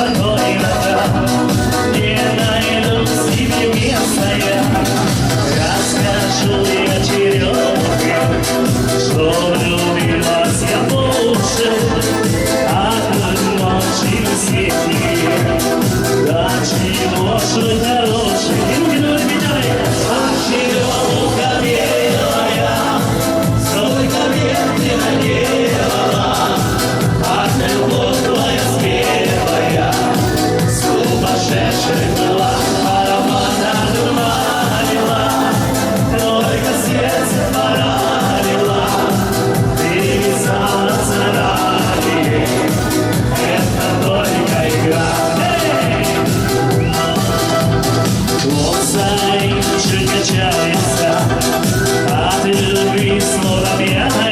Hello. Жизнь качается, а ты любви словно пьяная.